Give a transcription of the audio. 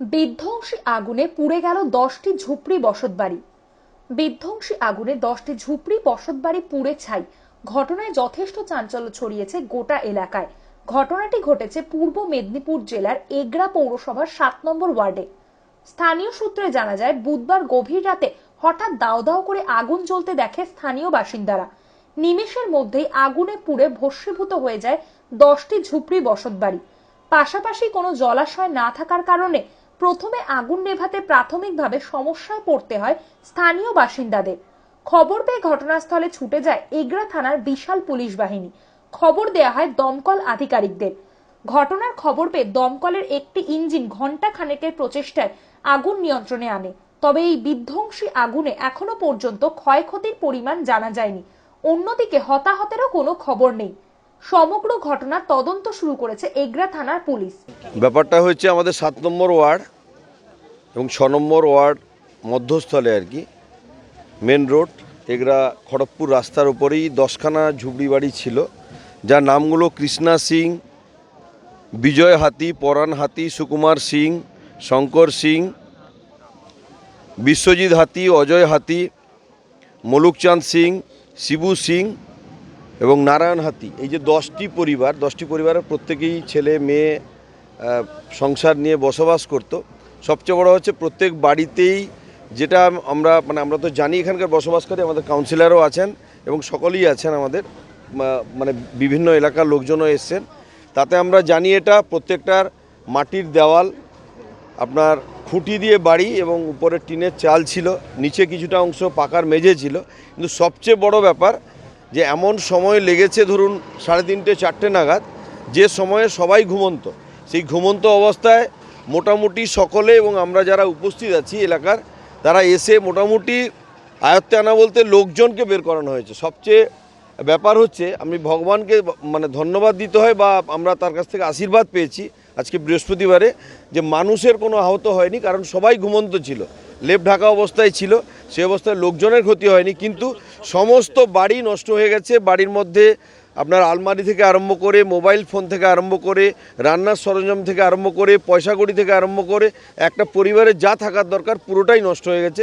বিধ্বংসী আগুনে পুড়ে গেল দশটি ঝুপড়ি বসতবাড়ি। বিধ্বংসী আগুনে দশটি ঝুপড়ি বসতবাড়ি পুড়ে ছাই। ঘটনায় যথেষ্ট চাঞ্চল্য ছড়িয়েছে গোটা এলাকায়। ঘটনাটি ঘটেছে পূর্ব মেদিনীপুর জেলার এগরা পৌরসভার সাত নম্বর ওয়ার্ডে। স্থানীয় সূত্রে জানা যায়, বুধবার গভীর রাতে হঠাৎ দাও দাও করে আগুন জ্বলতে দেখে স্থানীয় বাসিন্দারা। নিমেষের মধ্যেই আগুনে পুড়ে ভস্মীভূত হয়ে যায় দশটি ঝুপড়ি বসতবাড়ি। পাশাপাশি কোনো জলাশয় না থাকার কারণে প্রথমে আগুন নেভাতে প্রাথমিকভাবে সমস্যায় পড়তে হয় স্থানীয় বাসিন্দাদের। খবর পেয়ে ঘটনাস্থলে ছুটে যায় এগরা থানার বিশাল পুলিশ বাহিনী। খবর দেয়া হয় দমকল আধিকারিকদের। ঘটনার খবর পেয়ে দমকলের একটি ইঞ্জিন ঘণ্টা খানেকের প্রচেষ্টায় আগুন নিয়ন্ত্রণে আনে। তবে এই বিধ্বংসী আগুনে এখনও পর্যন্ত ক্ষয়ক্ষতির পরিমাণ জানা যায়নি। অন্যদিকে হতাহতেরও কোনো খবর নেই। সমগ্র ঘটনার তদন্ত শুরু করেছে এগরা থানার পুলিশ। ব্যাপারটা হচ্ছে আমাদের সাত নম্বর ওয়ার্ড এবং ছ নম্বর ওয়ার্ড মধ্যস্থলে আর কি মেন রোড এগরা খড়গপুর রাস্তার উপরেই দশখানা ঝুপড়ি বাড়ি ছিল, যার নামগুলো কৃষ্ণা সিং, বিজয় হাতি, পরাণ হাতি, সুকুমার সিং, শঙ্কর সিং, বিশ্বজিৎ হাতি, অজয় হাতি, মলুকচাঁদ সিং, শিবু সিং এবং নারায়ণ হাতি এই যে দশটি পরিবার, দশটি পরিবারের প্রত্যেকেই ছেলে, মেয়ে সংসার নিয়ে বসবাস করত। সবচেয়ে বড় হচ্ছে প্রত্যেক বাড়িতেই যেটা আমরা মানে আমরা তো জানি এখানকার বসবাসকারী, আমাদের কাউন্সিলরও আছেন এবং সকলেই আছেন আমাদের মানে বিভিন্ন এলাকার লোকজনও এসছেন। তাতে আমরা জানি এটা প্রত্যেকটার মাটির দেওয়াল, আপনার খুঁটি দিয়ে বাড়ি এবং উপরে টিনের চাল ছিল, নিচে কিছুটা অংশ পাকার মেঝে ছিল। কিন্তু সবচেয়ে বড় ব্যাপার যে এমন সময় লেগেছে ধরুন সাড়ে তিনটে, চারটে নাগাদ, যে সময়ে সবাই ঘুমন্ত। সেই ঘুমন্ত অবস্থায় মোটামুটি সকলে এবং আমরা যারা উপস্থিত আছি এলাকার, তারা এসে মোটামুটি আয়ত্তে আনা বলতে লোকজনকে বের করানো হয়েছে। সবচেয়ে ব্যাপার হচ্ছে, আমি ভগবানকে মানে ধন্যবাদ দিতে হয় বা আমরা তার কাছ থেকে আশীর্বাদ পেয়েছি আজকে বৃহস্পতিবারে যে মানুষের কোনো আহত হয়নি, কারণ সবাই ঘুমন্ত ছিল। লেপ ঢাকা অবস্থায় ছিল, সে অবস্থায় লোকজনের ক্ষতি হয়নি, কিন্তু সমস্ত বাড়ি নষ্ট হয়ে গেছে। বাড়ির মধ্যে আপনার আলমারি থেকে আরম্ভ করে, মোবাইল ফোন থেকে আরম্ভ করে, রান্নার সরঞ্জাম থেকে আরম্ভ করে পয়সা কড়ি থেকে আরম্ভ করে, একটা পরিবারে যা থাকার দরকার পুরোটাই নষ্ট হয়ে গেছে।